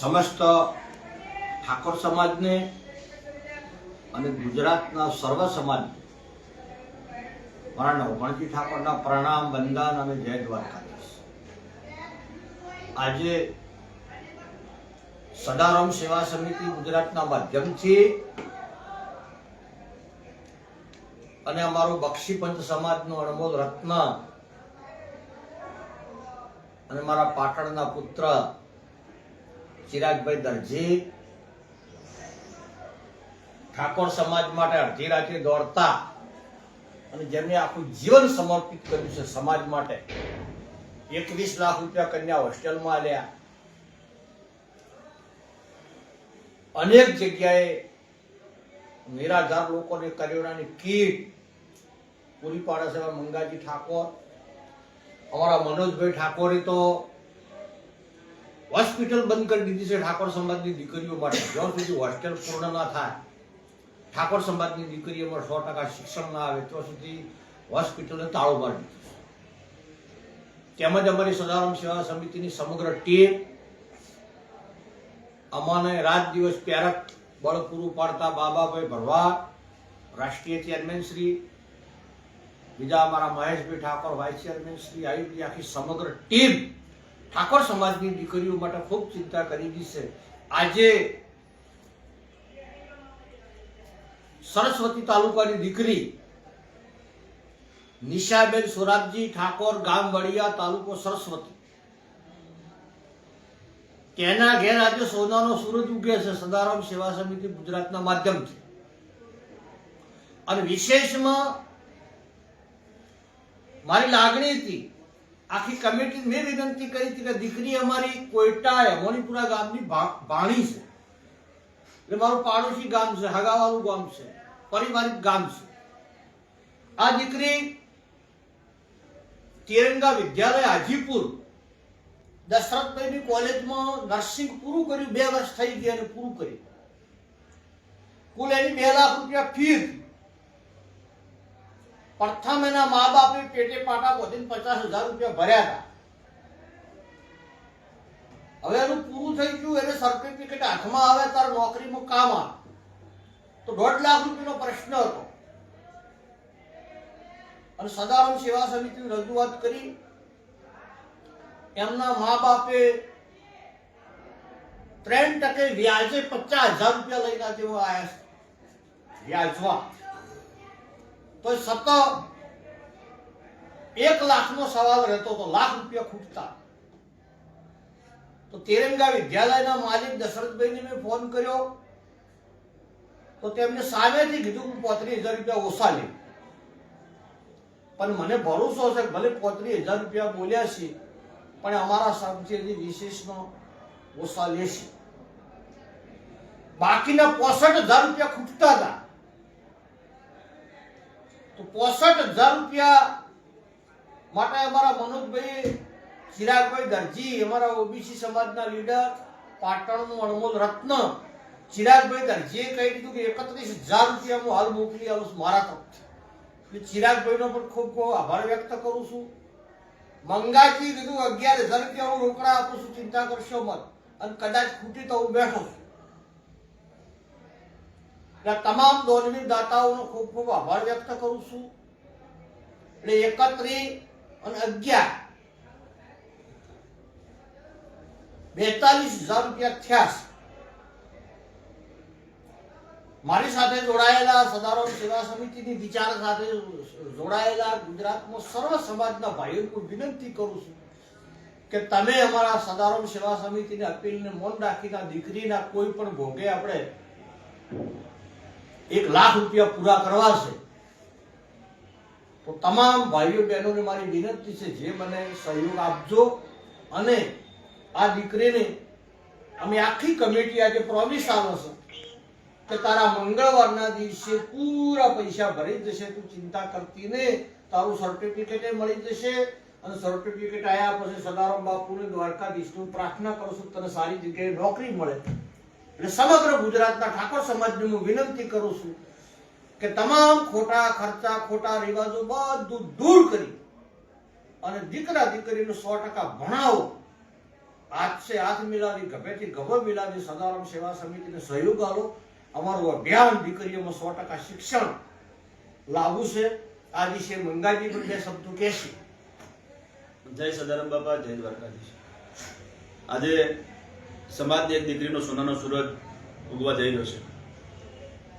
સમસ્ત ઠાકોર સમાજને અને ગુજરાતના સર્વ સમાજ મારા નવગણજી ઠાકોરના પ્રણામ, વંદન અને જય દ્વારકાધીશ. આજે સદારામ સેવા સમિતિ ગુજરાતના માધ્યમથી અને અમારું બક્ષીપંચ સમાજનો અણમોલ રત્ન અને મારા પાટણના પુત્ર ચિરાગભાઈ દરજી. ઠાકોર સમાજ માટે અડધી રાત્રે દોડતા અને જેમને આખું જીવન સમર્પિત કર્યું છે સમાજ માટે, એકવીસ લાખ રૂપિયા કન્યા હોસ્ટેલમાં આલ્યા. અનેક જગ્યાએ નિરાધાર લોકોને કરિયાણાની કીટ પૂરી પાડે છે મંગાજી ઠાકોર. અમારા મનોજભાઈ ઠાકોરે તો હોસ્પિટલ બંધ કરી દીધી છે ઠાકોર સમાજની દીકરીઓ માટે. જ્યાં સુધી હોસ્ટેલ પૂર્ણ ના થાય, ઠાકોર સમાજની દીકરીઓમાં સો ટકા શિક્ષણ ના આવે, ત્યાં સુધી હોસ્પિટલને તાળો મારી દીધું તેમજ અમારી સદારામ સેવા સમિતિની સમગ્ર ટીમ અમાને રાત દિવસ પ્યારક બળ પૂરું પાડતા બાબાભાઈ ભરવા, રાષ્ટ્રીય ચેરમેન શ્રી, બીજા અમારા મહેશભાઈ ઠાકોર, વાઇસ ચેરમેન શ્રી આવી આખી સમગ્ર ટીમ ઠાકોર સમાજની દીકરીઓ માટે ખૂબ ચિંતા કરી રહી છે. આજે સરસ્વતી તાલુકાની દીકરી નિશાબેન સોરાબજી ઠાકોર ગામ વડિયા તાલુકો સરસ્વતી. તેના ઘેર આજે સોનાનો સૂરજ ઉગે છે સદારામ સેવા સમિતિ ગુજરાતના માધ્યમથી. અને વિશેષમાં મારી લાગણી હતી આખી કમિટી મેં વિનંતી કરી હતી કે દીકરી અમારી કોઈટા યમોનીપુરા ગામની ભાણી છે. એટલે મારું પાડોશી ગામ છે, હગાવાળું ગામ છે, પારિવારિક ગામ છે. આ દીકરી તિરંગા વિદ્યાલય હાજીપુર, દશરથભાઈની કોલેજમાં નર્સિંગ પૂરું કર્યું, બે વર્ષ થઈ ગયા અને પૂરું કર્યું. કુલ એની બે લાખ રૂપિયા ફી હતી પ્રથમ એના મા બાપે પેટે પાટા બોધીને પચાસ હજાર રૂપિયા ભર્યા હતા. હવે એનું પૂરું થઈ ગયું, એને સર્ટિફિકેટ હાથમાં આવે ત્યારે નોકરીમાં કામ આવે. તો દોઢ લાખ રૂપિયાનો પ્રશ્ન હતો. અને સદારામ સેવા સમિતિની રજૂઆત કરી. એમના મા બાપે ત્રણ ટકે વ્યાજે પચાસ હજાર રૂપિયા લઈને તેઓ આયા છે. વ્યાજમાં. તો સતત એક લાખનો સવાલ રહેતો તો લાખ રૂપિયા ખૂટતા. તો તેરંગા વિદ્યાલયના માલિક દશરથભાઈને મેં ફોન કર્યો. તો તેમને સામેથી કીધું હું પોત્રીસ હજાર રૂપિયા ઓછા લે પણ મને ભરોસો છે ભલે પોત્રીસ હજાર રૂપિયા બોલ્યા છે, પણ અમારા સબજેરી વિશેષનો ઓછા લેશે. બાકીના પોસઠ હજાર રૂપિયા ખૂટતા હતા. તો પોસઠ હજાર રૂપિયા માટે અમારા મનોજભાઈ ચિરાગભાઈ દરજી, અમારા ઓબીસી સમાજના લીડર, પાટણનું અણમોલ રત્ન, ચિરાગભાઈ દરજીએ કહી દીધું કે એકત્રીસ હજાર રૂપિયા હું હાલ મોકલી આવું છું મારા તરફથી. એટલે ચિરાગભાઈનો પણ ખૂબ ખૂબ આભાર વ્યક્ત કરું છું. મંગાજી કીધું અગિયાર હજાર રૂપિયા હું રોકડા આપું છું, ચિંતા કરશો મત. અને કદાચ ખૂટી તો હું બેઠો છું. એટલે તમામ દોનવી દાતાઓનો ખૂબ ખૂબ આભાર વ્યક્ત કરું છું. એટલે એકત્રીસ અને અગિયાર બેતાલીસ હજાર રૂપિયા થયા મારી સાથે જોડાયેલા સદારામ સેવા સમિતિની વિચાર સાથે જોડાયેલા ગુજરાતમાં સર્વ સમાજના ભાઈઓને વિનંતી કરું છું કે તમે અમારા સદારામ સેવા સમિતિની અપીલને મૌન રાખીને દીકરીના કોઈ પણ ભોગે આપણે એક લાખ રૂપિયા પૂરા કરવા છે. તો તમામ ભાઈઓ બહેનોને મારી વિનંતી છે, જે મને સહયોગ આપજો અને આ દીકરીને અમે આખી કમિટી આજે પ્રોમિસ આવે છે કે તારા મંગળવારના દિવસે પૂરા પૈસા ભરી જશે તું ચિંતા કરતી ને, તારું સર્ટિફિકેટ મળી જશે અને સર્ટિફિકેટ આવ્યા પછી સદારામ બાપુને દ્વારકાધીશનું પ્રાર્થના કરું છું તને સારી જગ્યાએ નોકરી મળે. એટલે સમગ્ર ગુજરાતના ઠાકોર સમાજને હું વિનંતી કરું છું કે તમામ ખોટા ખર્ચા, ખોટા રિવાજો બધું દૂર કરી અને દીકરા દીકરીને સો ટકા ભણાવો. સે હાથ મિલાવી ગભેથી ગભો મિલાવી સદારામ સેવા સમિતિને સહયોગ આલો અમારું અભિયાન દીકરીઓમાં સો ટકા શિક્ષણ લાવવું છે. આ વિશે મંગાજી પણ બે શબ્દો કહેશે. જય સદારામ બાપા, જય દ્વારકાધીશ. આજે સમાજની એક દીકરીનો સોનાનો સૂરજ ઉગવા જઈ રહ્યો છે.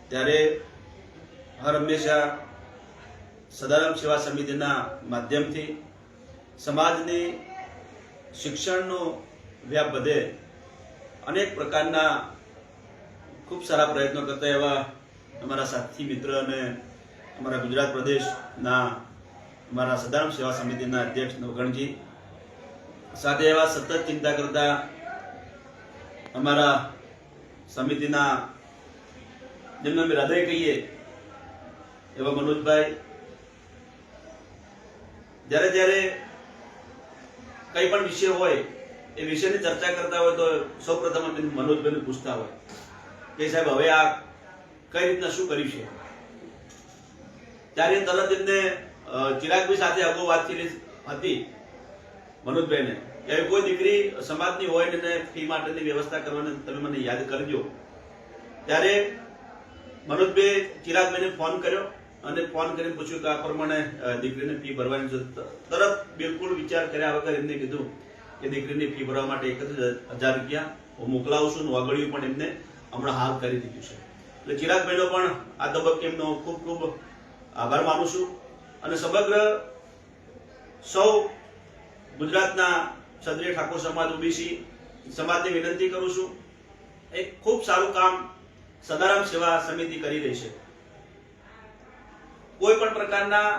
ત્યારે હર હંમેશા સદારામ સેવા સમિતિના માધ્યમથી સમાજની શિક્ષણનો વ્યાપ વધે અનેક પ્રકારના ખૂબ સારા પ્રયત્નો કરતા એવા અમારા સાથી મિત્ર અને અમારા ગુજરાત પ્રદેશના અમારા સદારામ સેવા સમિતિના અધ્યક્ષ નવગણજી સાથે એવા સતત ચિંતા કરતા અમારા સમિતિના, જેમને અમે હૃદય કહીએ, એવા મનોજભાઈ, જ્યારે જ્યારે કંઈ પણ વિષય હોય, એ વિષયની ચર્ચા કરતા હોય તો સૌપ્રથમ અમે મનોજભાઈને પૂછતા હોય કે સાહેબ, હવે આ કઈ રીતના શું કર્યું છે? ત્યારે તરત એમને ચિરાગભાઈ સાથે અગાઉ વાત કરી હતી મનોજભાઈને. કે કોઈ દીકરી સમાજની હોય ને ફી માટેની વ્યવસ્થા કરવાની તમે મને યાદ કરજો. ત્યારે મનોજભાઈ ચિરાગભાઈને ફોન કર્યો અને ફોન કરીને પૂછ્યું કે આ પ્રમાણે દીકરીને ફી ભરવાની છે. તરત બિલકુલ વિચાર કર્યા વગર એમને કીધું કે દીકરીની ફી ભરવા માટે એકત્રીસ હજાર રૂપિયા હું મોકલાવું છું વાગડિયું પણ એમને હમણાં હાલ કરી દીધું છે. એટલે ચિરાગભાઈનો પણ આ તબક્કે એમનો ખૂબ ખૂબ આભાર માનું છું. અને સમગ્ર સૌ ગુજરાતના ક્ષત્રિય ઠાકોર સમાજ ઓબીસી સમાજને વિનંતી કરું છું. એક ખૂબ સારું કામ સદારામ સેવા સમિતિ કરી રહી છે. કોઈ પણ પ્રકારના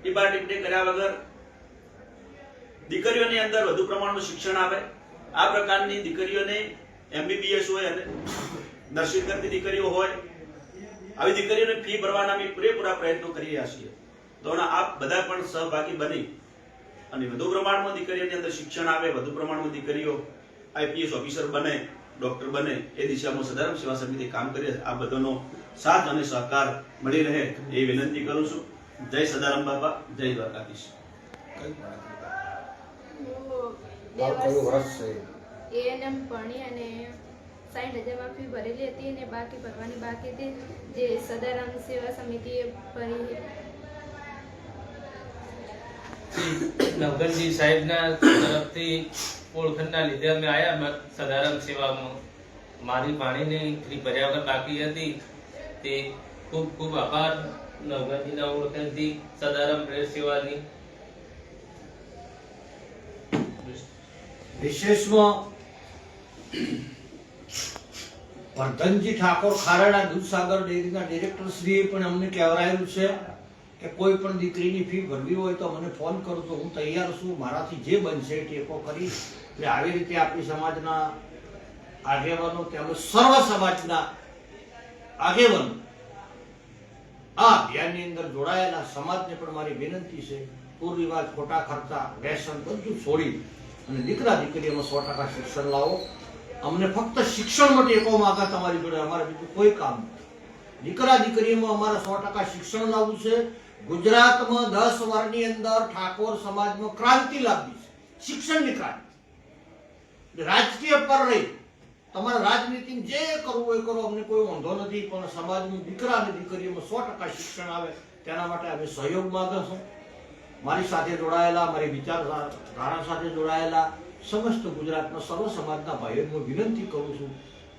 ટીપા ટીપણી કર્યા વગર દીકરીઓની અંદર વધુ પ્રમાણમાં શિક્ષણ આવે આ પ્રકારની દીકરીઓને એમબીબીએસ હોય અને નર્સિંગ કરતી દીકરીઓ હોય, આવી દીકરીઓને ફી ભરવાના અમે પૂરેપૂરા પ્રયત્નો કરી રહ્યા છીએ. તો આપ બધા પણ સહભાગી બની અને વધુ પ્રમાણમાં દીકરીઓની અંદર શિક્ષણ આવે વધુ પ્રમાણમાં દીકરીઓ આઈપીએસ ઓફિસર બને ડોક્ટર બને એ દિશામાં સદારામ સેવા સમિતિ કામ કરી આ બધાનો સાથ અને સહકાર મળી રહે એ વિનંતી કરું છું. જય સદારામ બાપા જય દ્વારકાધીશ. એએનએમ ભણી અને સાઠ હજારમાં ફી ભરેલી હતી અને બાકી ભરવાની બાકી હતી. જે સદારામ સેવા સમિતિએ ભરી નવગણજી સાહેબના તરફથી ઓળખણના લીધે અમે આયા. સદારામ સેવામાં મારી પાણીની ફ્રી ભર્યા વગર બાકી હતી. તે ખૂબ ખૂબ આભાર. નવગણજીના ઓળખણથી સદારામ પ્રેસ સેવાની. વિશેષમાં વર્ધનજી ઠાકોર ખારાડા દૂધસાગર ડેરીના ડિરેક્ટર શ્રીએ પણ અમને કહેવરાયેલું છે. કે કોઈ પણ દીકરીની ફી ભરવી હોય તો મને ફોન કરો તો હું તૈયાર છું. મારાથી જે બનશે ટેકો કરીશ એટલે આવી રીતે આપણી સમાજના આગેવાનો તેમજ સર્વ સમાજના આગેવાનો આ અભિયાનની અંદર જોડાયેલા સમાજને પણ મારી વિનંતી છે. કુરિવાજ ખોટા ખર્ચા વ્યસન બધું છોડી અને દીકરા દીકરીઓમાં સો ટકા શિક્ષણ લાવો. અમને ફક્ત શિક્ષણ માટે ટેકો માગા તમારી જોડે. અમારે બીજું કોઈ કામ નથી. દીકરા દીકરીઓમાં અમારે સો ટકા શિક્ષણ લાવવું છે. ગુજરાતમાં દસ વર્ષની અંદર ઠાકોર સમાજમાં ક્રાંતિ લાવી છે. શિક્ષણની ક્રાંતિ. રાજકીય પર રહી તમારે રાજનીતિ જે કરવું એ કરો. અમને કોઈ વાંધો નથી, પણ સમાજનું દીકરા અને દીકરીઓમાં સો ટકા શિક્ષણ આવે. તેના માટે અમે સહયોગ માંગે છું. મારી સાથે જોડાયેલા, મારી વિચારધારા સાથે જોડાયેલા સમસ્ત ગુજરાતના સર્વ સમાજના ભાઈઓને વિનંતી કરું છું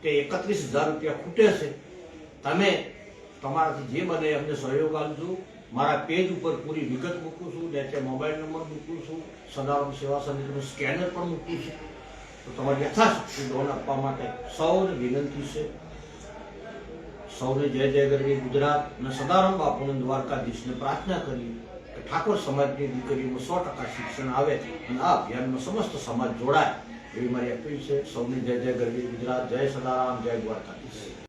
કે એકત્રીસ હજાર રૂપિયા ખૂટે છે. તમે તમારાથી જે બને અમને સહયોગ આપજો. મારા પેજ ઉપર પૂરી વિગત મૂકું છું નીચે મોબાઈલ નંબર મૂકું છું, સદારામ સેવા સમિતિનું સ્કેનર પણ મૂકું છું. તો તમારે યથાશક્તિ લોન આપવા માટે સૌને વિનંતી છે. સૌને જય જય ગરવી ગુજરાત અને સદારામ બાપુને દ્વારકાધીશને પ્રાર્થના કરી કે ઠાકોર સમાજની દીકરીઓમાં સો ટકા શિક્ષણ આવે અને આ અભિયાનમાં સમસ્ત સમાજ જોડાય એવી મારી અપીલ છે. સૌને જય જય ગરવી ગુજરાત, જય સદારામ, જય દ્વારકાધીશ.